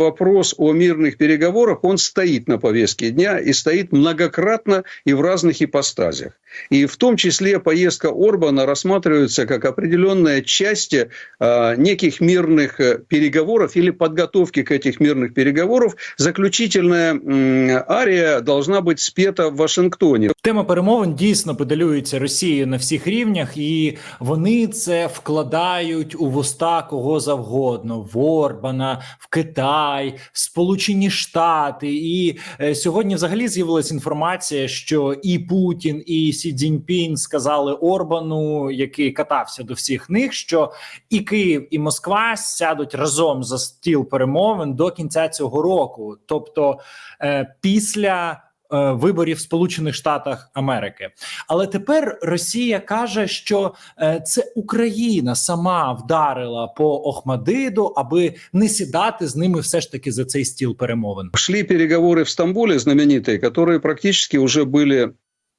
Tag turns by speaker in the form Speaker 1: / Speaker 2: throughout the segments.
Speaker 1: вопрос о мирных переговорах, он стоит на повестке дня и стоит многократно и в разных ипостазях. И в том числе поездка Орбана рассматривается как определенная часть э, неких мирных э, переговоров или подготовки к этих мирных переговоров. Заключительная м, ария должна быть спета в Вашингтоне.
Speaker 2: Тема перемовин дійсно педалюється Росією на всіх рівнях, і вони це вкладають у вуста кого завгодно: в Орбана, в Китай, в Сполучені Штати. І е, сьогодні взагалі з'явилася інформація, що і Путін, і Сі Цзіньпін сказали Орбану, який катався до всіх них, що і Київ, і Москва сядуть разом за стіл перемовин до кінця цього року, тобто е, після е, виборів в Сполучених Штатах Америки. Але тепер Росія каже, що е, це Україна сама вдарила по Охмадиду, аби не сідати з ними все ж таки за цей стіл перемовин.
Speaker 1: Шли переговоры в Стамбуле знаменитые, которые практически уже были, м,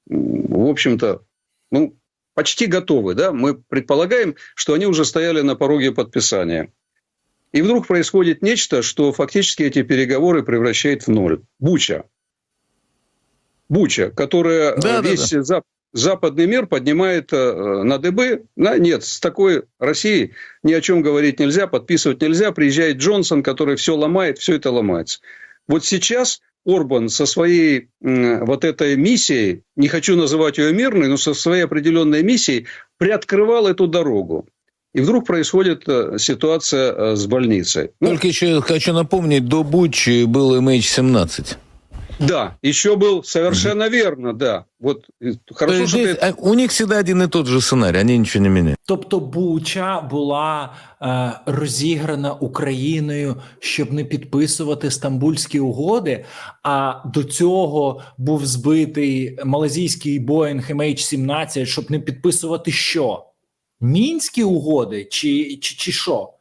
Speaker 1: в общем-то, ну, почти готовы. Да? Мы предполагаем, что они уже стояли на пороге подписания. И вдруг происходит нечто, что фактически эти переговоры превращает в ноль. Буча. Буча, которая
Speaker 3: Да,
Speaker 1: э,
Speaker 3: да,
Speaker 1: весь зап- западный мир поднимает э, на дыбы. На, нет, с такой Россией ни о чем говорить нельзя, подписывать нельзя. Приезжает Джонсон, который все ломает, все это ломается. Вот сейчас Орбан со своей вот этой миссией, не хочу называть ее мирной, но со своей определенной миссией приоткрывал эту дорогу. И вдруг происходит э, ситуация э, с больницей. Ну,
Speaker 3: Только еще хочу напомнить, до Бучи был MH17.
Speaker 1: да, еще был совершенно верно, да. Вот э,
Speaker 3: То
Speaker 1: хорошо,
Speaker 3: есть
Speaker 1: что ты
Speaker 3: здесь, а, у них всегда один и тот же сценарий, они ничего не меняют.
Speaker 2: Тобто Буча була е, розіграна Україною, щоб не підписувати стамбульські угоди. А до цього був збитий малазійський Боїнг MH17, щоб не підписувати що? Мінські угоди чи, чи, чи що?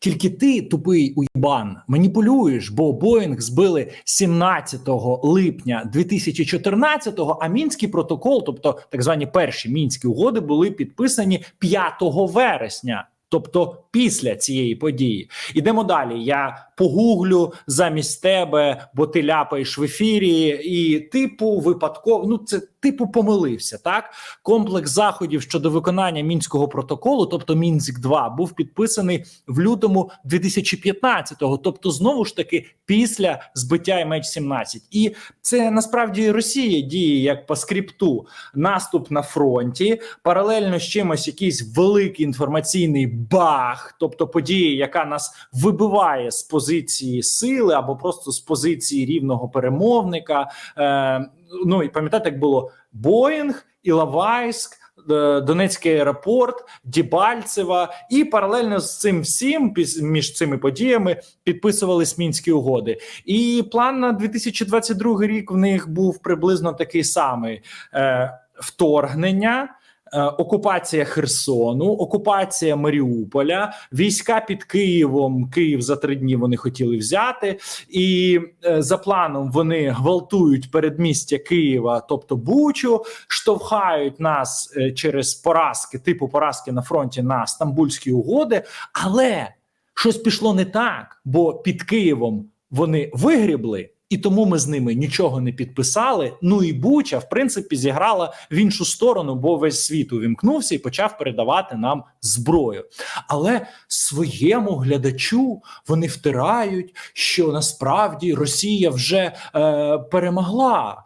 Speaker 2: Тільки ти, тупий уйбан, маніпулюєш, бо Боїнг збили 17 липня 2014-го, а мінський протокол, тобто так звані перші мінські угоди, були підписані 5 вересня. Тобто після цієї події ідемо далі. Я погуглю замість тебе, бо ти ляпаєш в ефірі, і типу випадково ну це типу помилився. Так комплекс заходів щодо виконання мінського протоколу, тобто мінськ 2 був підписаний в лютому 2015-го, тобто знову ж таки після збиття MH17. І це насправді Росія діє як по скрипту наступ на фронті, паралельно з чимось якийсь великий інформаційний баг, тобто подія, яка нас вибиває з позиції сили або просто з позиції рівного перемовника. Е, ну і пам'ятаєте, як було Боїнг, Іловайськ. е, Донецький аеропорт, Дібальцева, і паралельно з цим всім між цими подіями підписувались мінські угоди. І план на 2022 рік в них був приблизно такий самий: е, вторгнення. Е, Окупація Херсону, окупація Маріуполя, війська під Києвом. Київ за три дні вони хотіли взяти, і е, за планом вони гвалтують передмістя Києва, тобто Бучу, штовхають нас е, через поразки, типу поразки на фронті на стамбульські угоди. Але щось пішло не так, бо під Києвом вони вигрібли. І тому ми з ними нічого не підписали. Ну і Буча, в принципі, зіграла в іншу сторону, бо весь світ увімкнувся і почав передавати нам зброю. Але своєму глядачу вони втирають, що насправді Росія вже е, перемогла,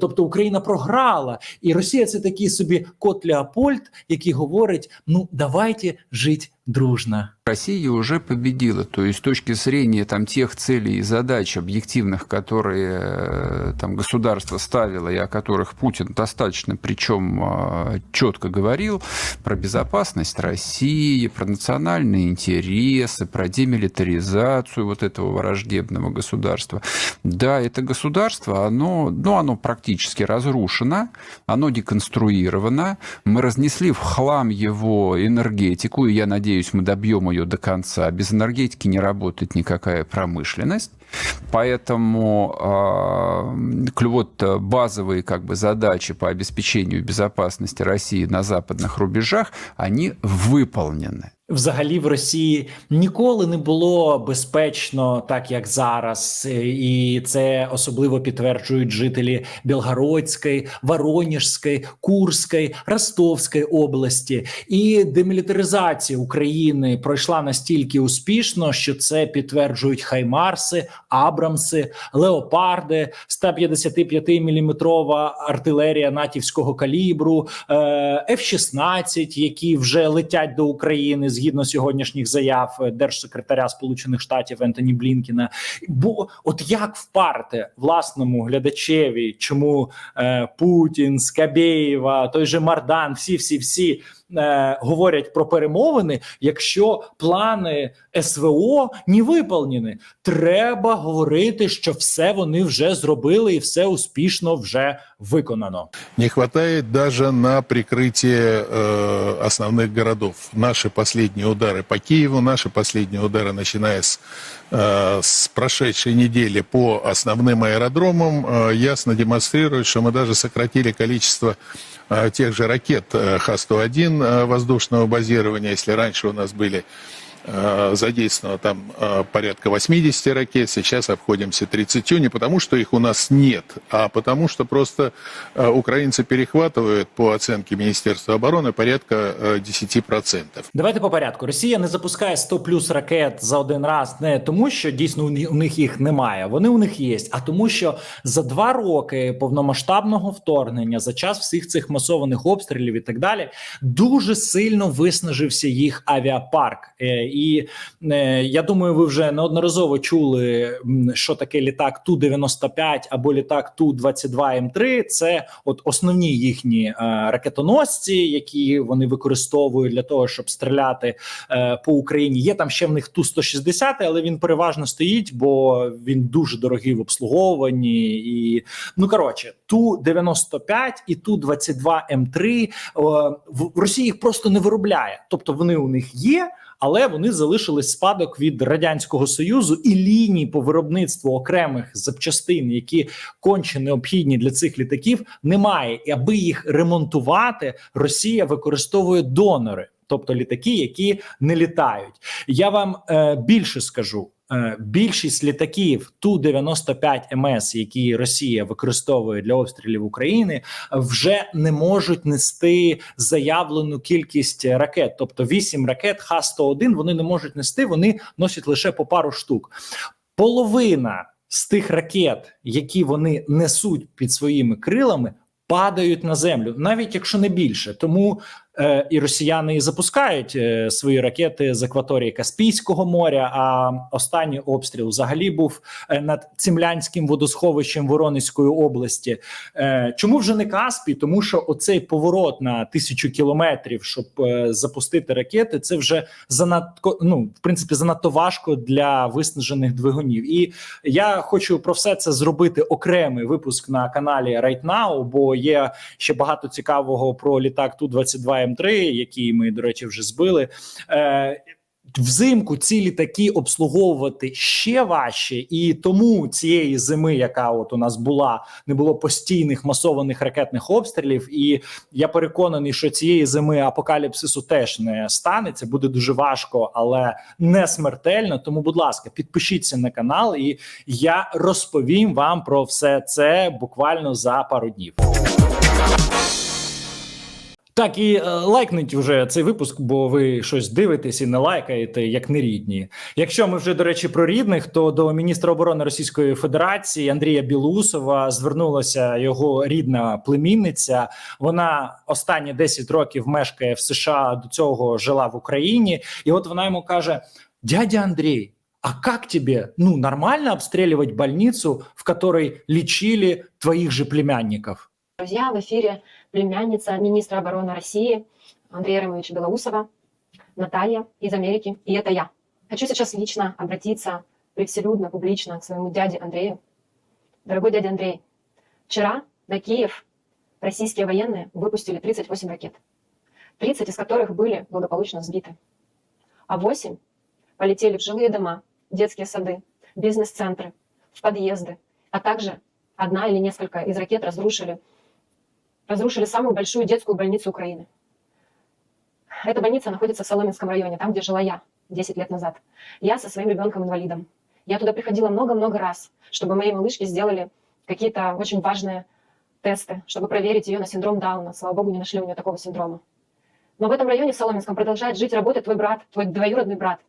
Speaker 2: тобто Україна програла, і Росія це такий собі кот Леопольд, який говорить: ну давайте жити дружно.
Speaker 4: Россия уже победила. То есть с точки зрения там, тех целей и задач объективных, которые э, там, государство ставило и о которых Путин достаточно, причем э, четко говорил, про безопасность России, про национальные интересы, про демилитаризацию вот этого враждебного государства. Да, это государство, оно, ну, оно практически разрушено, оно деконструировано, мы разнесли в хлам его энергетику, и я надеюсь, мы добьем ее до конца. Без энергетики не работает никакая промышленность. Поэтому э, вот базовые как бы, задачи по обеспечению безопасности России на западных рубежах, они выполнены.
Speaker 2: Взагалі в Росії ніколи не було безпечно, так як зараз, Е, і це особливо підтверджують жителі Білгородської, Воронежської, Курської, Ростовської області. І демілітаризація України пройшла настільки успішно, що це підтверджують Хаймарси, Абрамси, Леопарди, 155-мм артилерія натівського калібру, е, F-16, які вже летять до України згідно сьогоднішніх заяв е, держсекретаря Сполучених Штатів Ентоні Блінкіна. Бо от як впарти власному глядачеві, чому е, Путін, Скабєєва, той же Мардан, всі, всі, всі е, говорять про перемовини, якщо плани СВО не виповнені, треба говорити, що все вони вже зробили і все успішно вже виконано.
Speaker 5: Не хватает даже на прикрытие э, основных городов. Наши последние удары по Киеву, наши последние удары, начиная с, э, с прошедшей недели по основным аэродромам, э, ясно демонстрируют, что мы даже сократили количество э, тех же ракет э, Х-101 э, воздушного базирования. Если раньше у нас были задействовано там э, порядка 80 ракет, сейчас обходимся 30, не потому что их у нас нет, а потому что просто э, украинцы перехватывают, по оценке Министерства обороны, порядка э, 10%.
Speaker 2: Давайте по порядку. Росія не запускає 100 плюс ракет за один раз не тому, що дійсно у ні- у них їх немає. Вони у них є, а тому, що за два роки повномасштабного вторгнення, за час всіх цих масованих обстрілів і так далі, дуже сильно виснажився їх авіапарк. і е, я думаю, ви вже неодноразово чули, що таке літак Ту 95 або літак Ту 22 М3 Це от основні їхні е, ракетоносці, які вони використовують для того, щоб стріляти е, по Україні. Є там ще в них Ту 160 але він переважно стоїть, бо він дуже дорогий в обслуговуванні. І ну коротше, Ту 95 і Ту 22 М3 е, в в Росії їх просто не виробляє, тобто вони у них є. Але вони залишили спадок від радянського союзу і лінії по виробництву окремих запчастин, які конче необхідні для цих літаків, немає. І аби їх ремонтувати, Росія використовує донори, тобто літаки, які не літають. Я вам е, більше скажу. Е, Більшість літаків ту 95 МС, які Росія використовує для обстрілів України, вже не можуть нести заявлену кількість ракет. Тобто 8 ракет Х-101 вони не можуть нести, вони носять лише по пару штук. Половина з тих ракет, які вони несуть під своїми крилами, падають на землю, навіть якщо не більше. Тому і росіяни запускають е, свої ракети з акваторії Каспійського моря. А останній обстріл взагалі був е, над Цимлянським водосховищем Воронезької області. Е, чому вже не Каспій? Тому що оцей поворот на тисячу кілометрів, щоб е, запустити ракети, це вже занадто ну, в принципі, занадто важко для виснажених двигунів. І я хочу про все це зробити окремий випуск на каналі Right Now, бо є ще багато цікавого про літак Ту 22 М3, який ми, до речі, вже збили. Е, Взимку ці літаки обслуговувати ще важче, і тому цієї зими, яка от у нас була, не було постійних масованих ракетних обстрілів. І я переконаний, що цієї зими апокаліпсису теж не станеться. Буде дуже важко, але не смертельно. Тому, будь ласка, підпишіться на канал, і я розповім вам про все це буквально за пару днів. Так, і е, лайкніть вже цей випуск, бо ви щось дивитесь і не лайкаєте, як нерідні. Якщо ми вже, до речі, про рідних, то до міністра оборони Російської Федерації Андрія Білоусова звернулася його рідна племінниця. Вона останні 10 років мешкає в США, до цього жила в Україні. І от вона йому каже: Дядя Андрій, а как тебе, ну, нормально обстреливать больницу, в которой лечили твоих же племянников?
Speaker 6: Друзья, в эфире племянница министра обороны России Андрея Ромовича Белоусова, Наталья из Америки, и это я. Хочу сейчас лично обратиться превселюдно, публично к своему дяде Андрею. Дорогой дядя Андрей, вчера на Киев российские военные выпустили 38 ракет, 30 из которых были благополучно сбиты, а 8 полетели в жилые дома, детские сады, бизнес-центры, в подъезды, а также одна или несколько из ракет разрушили разрушили самую большую детскую больницу Украины. Эта больница находится в Соломенском районе, там, где жила я 10 лет назад. Я со своим ребенком-инвалидом. Я туда приходила много-много раз, чтобы моей малышке сделали какие-то очень важные тесты, чтобы проверить ее на синдром Дауна. Слава богу, не нашли у нее такого синдрома. Но в этом районе, в Соломенском, продолжает жить работать твой брат, твой двоюродный брат.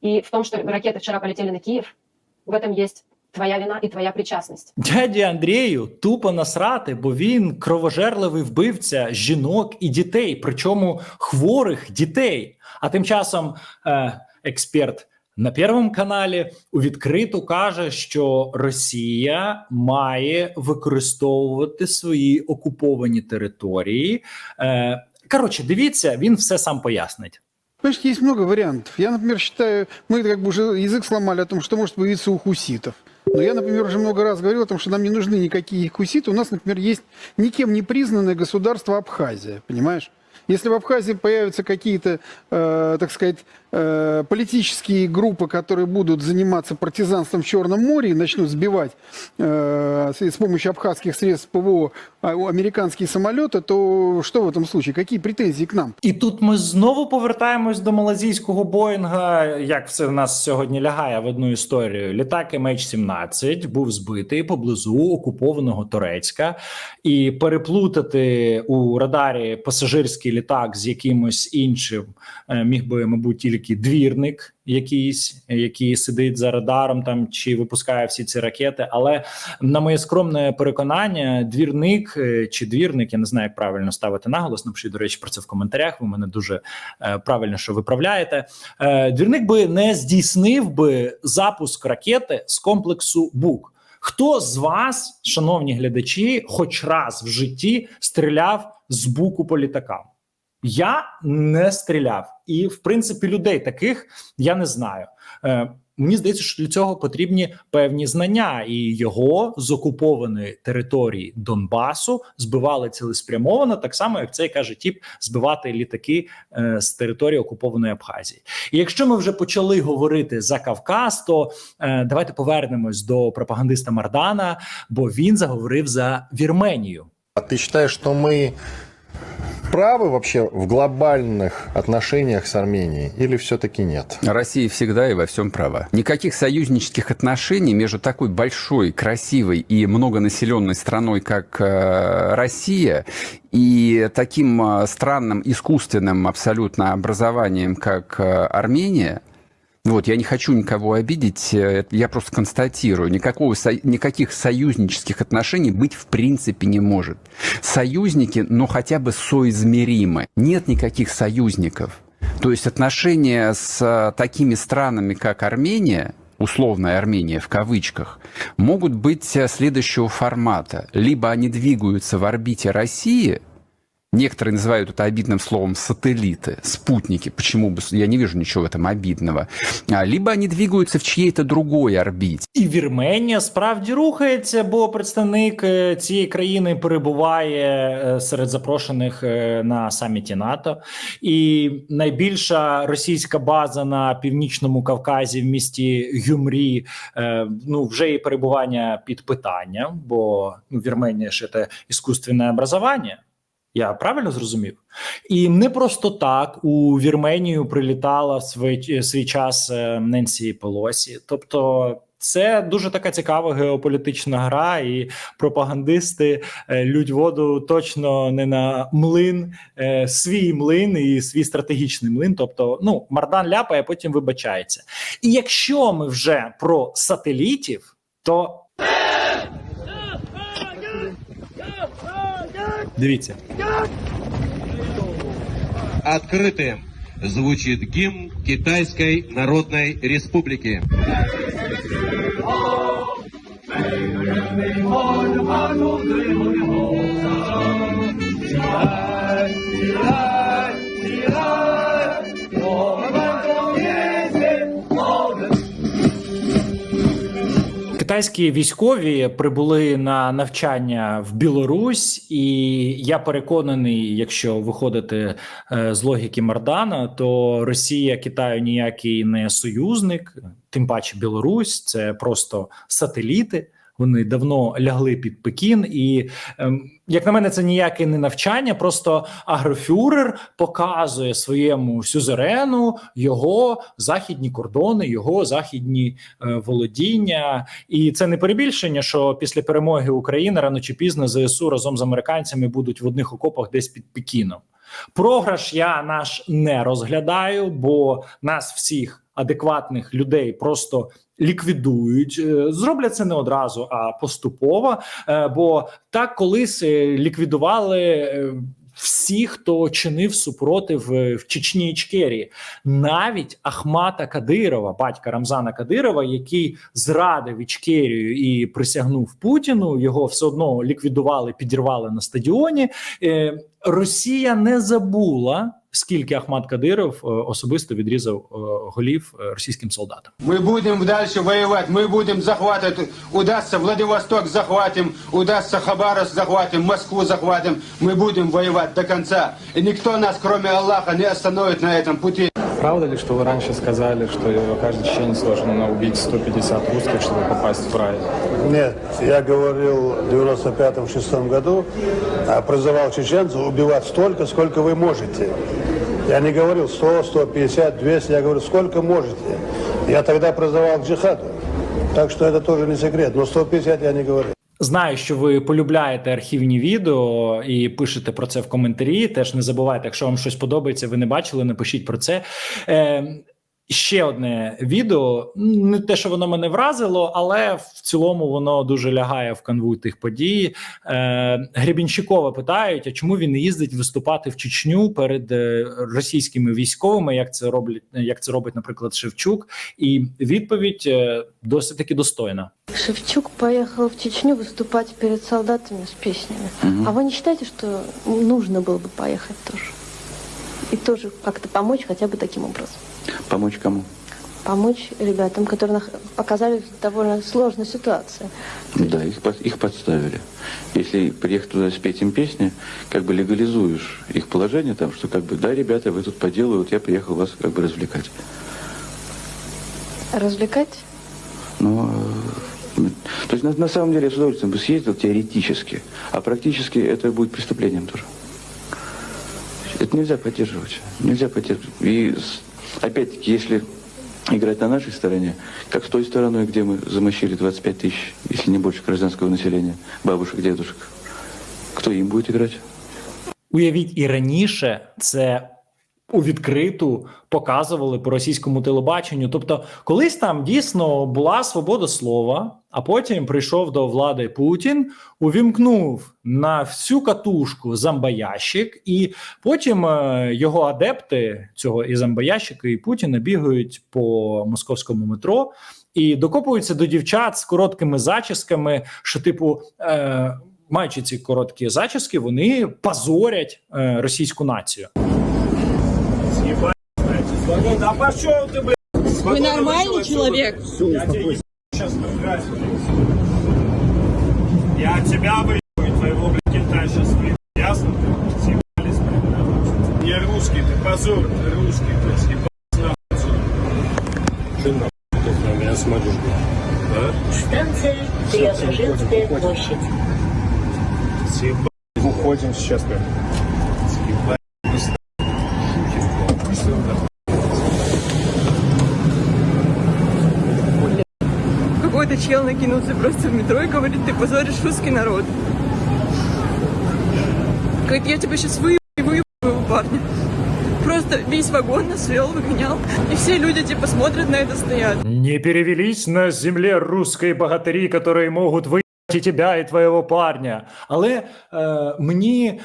Speaker 6: И в том, что ракеты вчера полетели на Киев, в этом есть твоя вина и твоя причастность.
Speaker 2: Дяді Андрію тупо насрати, бо він кровожерливий вбивця жінок і дітей, причому хворих дітей. А тим часом е, експерт на Первому каналі у відкриту каже, що Росія має використовувати свої окуповані території. Е, коротше, дивіться, він все сам пояснить.
Speaker 7: Понимаешь, есть много вариантов. Я, например, считаю, мы как бы уже язык сломали о том, что может появиться у хуситов. Но я, например, уже много раз говорил о том, что нам не нужны никакие якуситы. У нас, например, есть никем не признанное государство Абхазия, понимаешь? Если в Абхазии появятся какие-то, э, так сказать, э, политические группы, которые будут заниматься партизанством в Черном море и начнут сбивать э, с с помощью абхазских средств ПВО а, американские самолеты, то что в этом случае? Какие претензии к нам?
Speaker 2: І тут ми знову повертаємось до малазійського Боїнга. Як все в нас сьогодні лягає в одну історію? Літак MH17 був збитий поблизу окупованого Турецька, і переплутати у радарі пасажирський літак з якимось іншим е, міг би, мабуть, тільки двірник. Якийсь, який сидить за радаром там чи випускає всі ці ракети. Але на моє скромне переконання, двірник е, чи двірник, я не знаю, як правильно ставити наголос. Напишіть, до речі, про це в коментарях. Ви мене дуже е, правильно що виправляєте. Двірник би не здійснив би запуск ракети з комплексу БУК. Хто з вас, шановні глядачі, хоч раз в житті стріляв з буку по літакам? Я не стріляв, і в принципі людей таких я не знаю. Е, мені здається, що для цього потрібні певні знання, і його з окупованої території Донбасу збивали цілеспрямовано, так само як цей каже тіп збивати літаки е, з території окупованої Абхазії. І якщо ми вже почали говорити за Кавказ, то е, давайте повернемось до пропагандиста Мардана, бо він заговорив за Вірменію.
Speaker 8: А ты считаешь, что мы правы вообще в глобальных отношениях с Арменией или все-таки нет?
Speaker 4: Россия всегда и во всем права. Никаких союзнических отношений между такой большой, красивой и многонаселенной страной, как э, Россия, и таким э, странным, искусственным абсолютно образованием, как э, Армения, вот, я не хочу никого обидеть, э, я просто констатирую, никакого, никаких союзнических отношений быть в принципе не может. Союзники, ну хотя бы соизмеримы. Нет никаких союзников. То есть отношения с э, такими странами, как Армения, условная Армения в кавычках, могут быть э, следующего формата. Либо они двигаются в орбите России, Некоторые называют это обидным словом сателлиты, спутники. Почему бы? Я не вижу ничего в этом обидного. А, Либо они двигаются в чьей-то другой орбите.
Speaker 2: І Вірменія справді рухається, бо представник е, цієї країни перебуває е, серед запрошених е, на саміті НАТО. І найбільша російська база на північному Кавказі в місті Гюмрі. е, Ну вже і перебування під питанням, бо ну, Вірменія ж це іскусственне образування. Я правильно зрозумів? І не просто так у Вірменію прилітала в свій, свій час е, Ненсі Пелосі. Тобто, це дуже така цікава геополітична гра, і пропагандисти е, лють воду точно не на млин, е, свій млин і свій стратегічний млин. Тобто, ну Мардан ляпає, потім вибачається. І якщо ми вже про сателітів, то дивіться.
Speaker 9: Открытым звучит гимн Китайской Народной Республики.
Speaker 2: Китайські військові прибули на навчання в Білорусь, і я переконаний, якщо виходити е, з логіки Мардана, то Росія Китаю ніякий не союзник, тим паче Білорусь це просто сателіти. Вони давно лягли під Пекін, і ем, як на мене, це ніяке не навчання. Просто агрофюрер показує своєму сюзерену його західні кордони, його західні е, володіння. І це не перебільшення, що після перемоги України рано чи пізно ЗСУ разом з американцями будуть в одних окопах десь під Пекіном. Програш я наш не розглядаю, бо нас всіх адекватних людей просто ліквідують. Е, Зроблять це не одразу, а поступово. Е, Бо так колись е, ліквідували. Всі, хто чинив супротив е, в Чечні Ічкерії, навіть Ахмата Кадирова, батька Рамзана Кадирова, який зрадив Ічкерію і присягнув Путіну, його все одно ліквідували, підірвали на стадіоні. Е, Росія не забула, скільки Ахмат Кадиров е, особисто відрізав е, голів е, російським солдатам.
Speaker 10: Мы будем дальше воевать, мы будем захватывать. Удастся Владивосток захватим, удастся Хабаровск захватим, Москву захватим. Мы будем воевать до конца. И никто нас, кроме Аллаха, не остановит на этом пути.
Speaker 11: Правда ли, что вы раньше сказали, что каждый чеченец должен убить 150 русских, чтобы попасть в рай?
Speaker 12: Нет, я говорил в 95-6 году, а, призывал чеченцев убивать столько, сколько вы можете. Я не говорил 100, 150, 200, я говорю, сколько можете. Я тогда призывал к джихаду. Так что это тоже не секрет, но 150 я не говорил.
Speaker 2: Знаю, що ви полюбляєте архівні відео і пишете про це в коментарі. Теж не забувайте, якщо вам щось подобається, ви не бачили, напишіть про це. Е, ще одне відео. Не те, що воно мене вразило, але в цілому воно дуже лягає в канву тих подій. Е, Гребінщикова питають, а чому він не їздить виступати в Чечню перед е, російськими військовими, як це роблять, як це робить, наприклад, Шевчук. І відповідь е, досить таки достойна.
Speaker 13: Шевчук поехал в Чечню выступать перед солдатами с песнями. А вы не считаете, что нужно было бы поехать тоже? И тоже как-то помочь хотя бы таким образом?
Speaker 14: Помочь кому?
Speaker 13: Помочь ребятам, которые в довольно сложной ситуации.
Speaker 14: Да, их, их подставили. Если приехать туда спеть им песни, как бы легализуешь их положение там, что как бы, да, ребята, вы тут по делу, вот я приехал вас как бы развлекать.
Speaker 13: Развлекать?
Speaker 14: Но, э, то есть на, на самом деле я с удовольствием бы съездил теоретически, а практически это будет преступлением тоже. Это нельзя поддерживать. Нельзя поддерживать. И с- опять-таки, если играть на нашей стороне, как с той стороной, где мы замощили 25 тысяч, если не больше гражданского населения, бабушек, дедушек, кто им будет играть?
Speaker 2: Уявіть, і раніше це у відкриту показували по російському телебаченню. Тобто, колись там дійсно була свобода слова, а потім прийшов до влади Путін, увімкнув на всю катушку зомбоящик, і потім е, його адепти цього і зомбоящика, і Путіна бігають по московському метро. І докопуються до дівчат з короткими зачісками, що, типу, е, маючи ці короткі зачіски, вони позорять е, російську націю.
Speaker 10: Да пошел ты, блядь!
Speaker 13: Вы нормальный человек?
Speaker 10: Я тебя выебаю, твоего, блядь, кента сейчас, блядь. Ясно? Съебались, блядь. Не русский, ты позор, ты русский, блядь, съебался нахуй. Ты на меня смотришь, блядь.
Speaker 13: Станция Преображенская площадь.
Speaker 10: Съебались. Уходим сейчас, блядь. Съебались.
Speaker 13: Какой-то чел накинулся просто в метро и говорит, ты позоришь русский народ. Говорит, я тебя сейчас выебу и выебу твоего парня. Просто весь вагон нас вел, выгонял. И все люди типа смотрят на это, стоят.
Speaker 2: Не перевелись на земле русські богатирі, які можуть виїти і тебе, і твоєго парня. Але е, мені.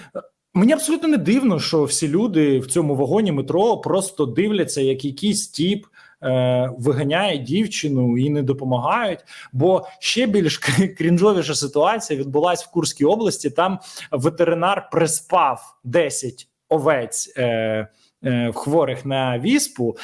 Speaker 2: Мені абсолютно не дивно, що всі люди в цьому вагоні метро просто дивляться, як якийсь тіп е, виганяє дівчину і не допомагають. Бо ще більш крінжовіша ситуація відбулася в Курській області. Там ветеринар приспав 10 овець е, е, хворих на віспу.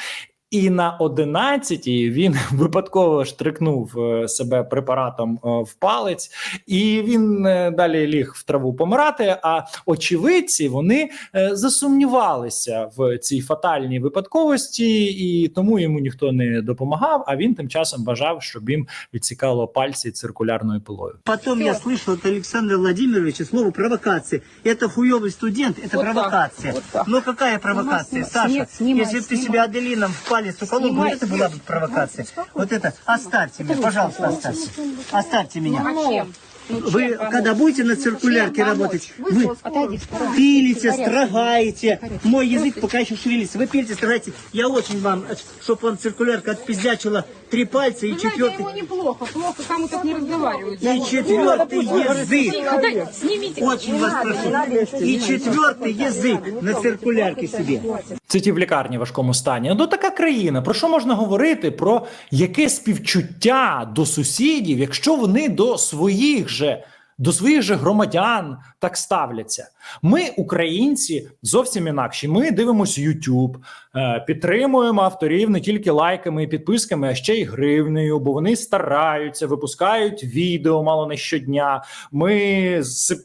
Speaker 2: І на 11-й він випадково штрикнув е, себе препаратом е, в палець, і він е, далі ліг в траву помирати. А очевидці вони е, засумнівалися в цій фатальній випадковості, і тому йому ніхто не допомагав. А він тим часом бажав, щоб їм відсікало пальці циркулярною пилою.
Speaker 15: Потом я слышал от Александра Владимировича слово провокация. Это хуёвый студент, это провокация. Но какая провокация, Саша? Если бы ты себя Аделином в палец уколол, бы, это была бы провокация. Вот это, оставьте меня, пожалуйста, оставьте. Оставьте меня. Вы, когда будете на циркулярке работать, вы пилите, строгаете. Мой язык пока еще шевелится. Вы пилите, строгаете. Я очень вам, чтобы вам циркулярка отпиздячила три пальца и четвертый...
Speaker 16: неплохо, плохо, кому так не разговаривают.
Speaker 15: И четвертый язык.
Speaker 16: Снимите.
Speaker 15: Очень вас прошу. И четвертый язык на циркулярке себе.
Speaker 2: Це ті в лікарні в важкому стані. Ну така країна. Про що можна говорити? Про яке співчуття до сусідів, якщо вони до своїх же. До своїх же громадян так ставляться. Ми, українці, зовсім інакші. Ми дивимося YouTube, е, підтримуємо авторів не тільки лайками і підписками, а ще й гривнею, бо вони стараються, випускають відео мало не щодня. Ми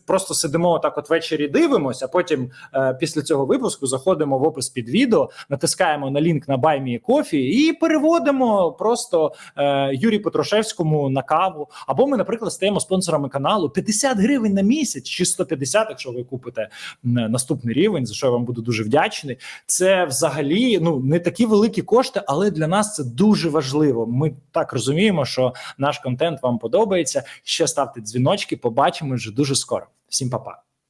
Speaker 2: просто сидимо так, от ввечері дивимося, потім е, після цього випуску заходимо в опис під відео, натискаємо на лінк на Баймі Кофі і переводимо просто е, Юрію Петрушевському на каву. Або ми, наприклад, стаємо спонсорами каналу 50 гривень на місяць чи 150, якщо ви купите наступний рівень, за що я вам буду дуже вдячний. Це взагалі ну не такі великі кошти, але для нас це дуже важливо. Ми так розуміємо, що наш контент вам подобається. Ще ставте дзвіночки. Побачимо вже дуже скоро. Всім па-па.